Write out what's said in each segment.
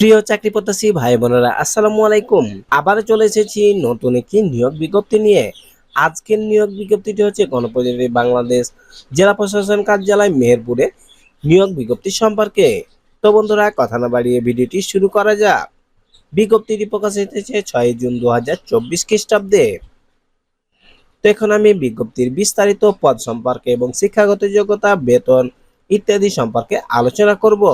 প্রিয় চাকরি প্রত্যাশী ভাই বোনেরা, আসসালামু আলাইকুম। আবার চলে এসেছি নতুন একটি নিয়োগ বিজ্ঞপ্তি নিয়ে। আজকের নিয়োগ বিজ্ঞপ্তিটি হচ্ছে গণপ্রজাতন্ত্রী বাংলাদেশ জেলা প্রশাসন কার্যালয় মেহেরপুরে নিয়োগ বিজ্ঞপ্তি সম্পর্কে। তো বন্ধুরা, কথা না বাড়িয়ে ভিডিওটি শুরু করা যাক। বিজ্ঞপ্তিটি প্রকাশিত হয়েছে ছয় জুন দু হাজার চব্বিশ খ্রিস্টাব্দে। তো এখন আমি বিজ্ঞপ্তির বিস্তারিত পদ সম্পর্কে এবং শিক্ষাগত যোগ্যতা, বেতন ইত্যাদি সম্পর্কে আলোচনা করব।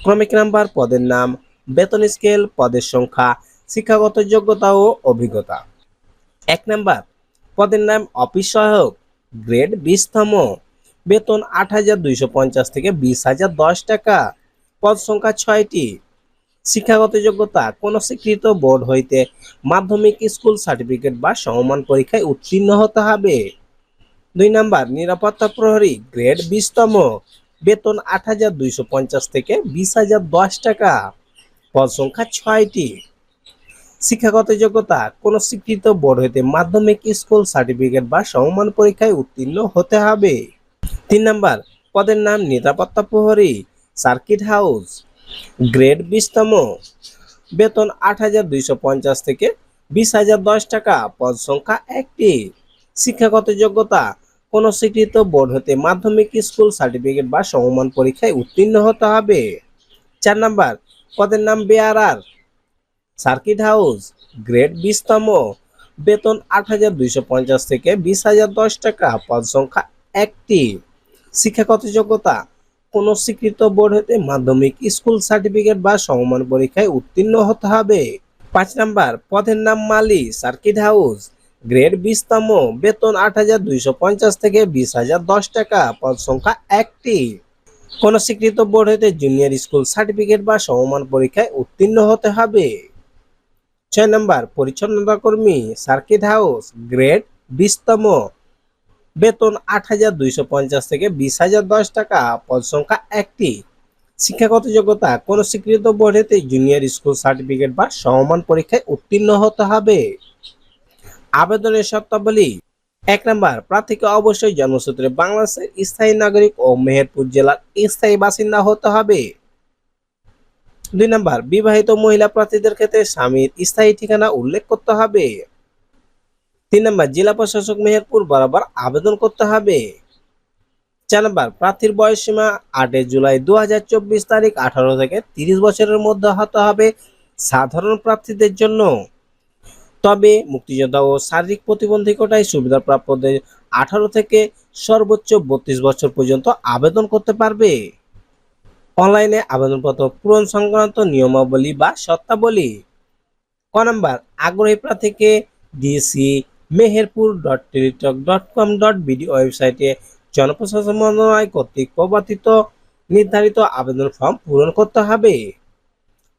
ক্রমিক নাম্বার পদের নাম, বেতন স্কেল, পদের সংখ্যা, শিক্ষাগত যোগ্যতা ও অভিজ্ঞতা। এক নাম্বার, পদের নাম অফিস সহায়ক, গ্রেড বিশতম। বেতন আট হাজার দুইশো পঞ্চাশ থেকে বিশ হাজার দশ টাকা। পদ সংখ্যা ছয়টি। শিক্ষাগত যোগ্যতা, কোন স্বীকৃত বোর্ড হইতে মাধ্যমিক স্কুল সার্টিফিকেট বা সমমান পরীক্ষায় উত্তীর্ণ হতে হবে। দুই নাম্বার, নিরাপত্তা প্রহরী, গ্রেড বিশতম। বেতন আট হাজার দুইশো পঞ্চাশ থেকে বিশ হাজার দশ টাকা। পদ সংখ্যা ছয়টি। শিক্ষাগত যোগ্যতা, কোন স্বীকৃত বোর্ড হইতে মাধ্যমিক স্কুল সার্টিফিকেট বা সমমান পরীক্ষায় উত্তীর্ণ হতে হবে। তিন নাম্বার, পদের নাম নিরাপত্তা প্রহরী, সার্কিট হাউস, গ্রেড বিশতম। বেতন আট হাজার দুইশো পঞ্চাশ থেকে বিশ হাজার দশ টাকা, পদ সংখ্যা একটি। শিক্ষাগত যোগ্যতা কোন স্বীকৃত বোর্ড হতে মাধ্যমিক স্কুল সার্টিফিকেট বা সমমান পরীক্ষায় উত্তীর্ণ হতে হবে। চার নাম্বার, পদের নাম বেয়ারার। সার্কিট হাউস, গ্রেড বিশতম। বেতন আট হাজার দুইশো পঞ্চাশ থেকে বিশ হাজার দশ টাকা, পদ সংখ্যা একটি। শিক্ষাগত যোগ্যতা, কোন স্বীকৃত বোর্ড হতে মাধ্যমিক স্কুল সার্টিফিকেট বা সমমান পরীক্ষায় উত্তীর্ণ হতে হবে। পাঁচ নাম্বার, পদের নাম মালি, সার্কিট হাউস। গ্রেড বিশতম বেতন আট হাজার দুইশো পঞ্চাশ থেকে বিশ হাজার দশ টাকা, পদ সংখ্যা একটি। কোন স্বীকৃত বোর্ড হতে জুনিয়র স্কুল সার্টিফিকেট বা সমমান পরীক্ষায় উত্তীর্ণ হতে হবে। ছয় নম্বর, পরিচ্ছন্নতা কর্মী সার্কিট হাউস গ্রেড বিশতম বেতন আট হাজার দুইশো পঞ্চাশ থেকে বিশ হাজার দশ টাকা, পদ সংখ্যা একটি। শিক্ষাগত যোগ্যতা, কোন স্বীকৃত বোর্ড হতে জুনিয়র স্কুল সার্টিফিকেট বা সমমান পরীক্ষায় উত্তীর্ণ হতে হবে। আবেদনের শর্তাবলী। এক নম্বর, প্রার্থীকে অবশ্যই জন্মসূত্রে বাংলাদেশের স্থায়ী নাগরিক ও মেহেরপুর জেলার স্থায়ী বাসিন্দা হতে হবে। দুই নম্বর, বিবাহিত মহিলা প্রার্থীদের ক্ষেত্রে স্বামীর স্থায়ী ঠিকানা উল্লেখ করতে হবে। তিন নম্বর, জেলা প্রশাসক মেহেরপুর বরাবর আবেদন করতে হবে। চার নম্বর, প্রার্থীর বয়স সীমা আটই জুলাই দু হাজার চব্বিশ তারিখ আঠারো থেকে তিরিশ বছরের মধ্যে হতে হবে সাধারণ প্রার্থীদের জন্য। তবে মুক্তিযোদ্ধা ও শারীরিক প্রতিবন্ধকতায় সুবিধাপ্রাপ্তদের আঠারো থেকে সর্বোচ্চ বত্রিশ বছর পর্যন্ত আবেদন করতে পারবে। অনলাইনে আবেদনপত্র পূরণ সংক্রান্ত নিয়মাবলী বা শর্তাবলী। ক নম্বর, আগ্রহী প্রার্থীকে DC Meherpur dot Teletalk dot com dot BD ওয়েবসাইটে জনপ্রশাসন মন্ত্রণালয় কর্তৃক প্রবর্তিত নির্ধারিত আবেদন ফর্ম পূরণ করতে হবে।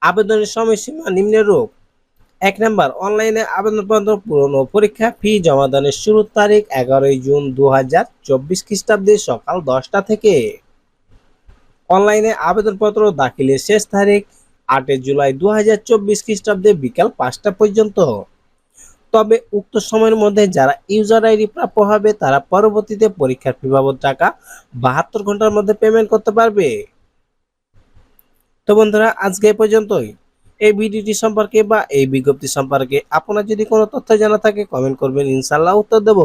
আবেদনের সময়সীমা নিম্নরূপ। এক নম্বর, অনলাইনে আবেদনপত্র পূরণ ও পরীক্ষা ফি জমাদানের শুরুর তারিখ এগারোই জুন দু হাজার চব্বিশ খ্রিস্টাব্দে সকাল দশটা থেকে। অনলাইনে আবেদনপত্র দাখিলের শেষ তারিখ আটই জুলাই দু হাজার চব্বিশ খ্রিস্টাব্দে বিকাল পাঁচটা পর্যন্ত। তবে উক্ত সময়ের মধ্যে যারা ইউজার আইডি প্রাপ্য হবে, তারা পরবর্তীতে পরীক্ষার ফি বাবদ টাকা বাহাত্তর ঘণ্টার মধ্যে পেমেন্ট করতে পারবে। তো বন্ধুরা, আজকে পর্যন্তই। এই ভিডিওটি সম্পর্কে বা এই বিজ্ঞপ্তি সম্পর্কে আপনার যদি কোনো তথ্য জানা থাকে কমেন্ট করবেন ইনশাল্লাহ উত্তর দেব।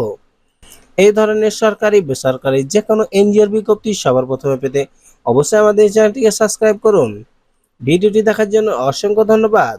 এই ধরনের সরকারি, বেসরকারি যে কোনো এনজিওর বিজ্ঞপ্তি সবার প্রথমে পেতে অবশ্যই আমাদের চ্যানেলটিকে সাবস্ক্রাইব করুন। ভিডিওটি দেখার জন্য অসংখ্য ধন্যবাদ।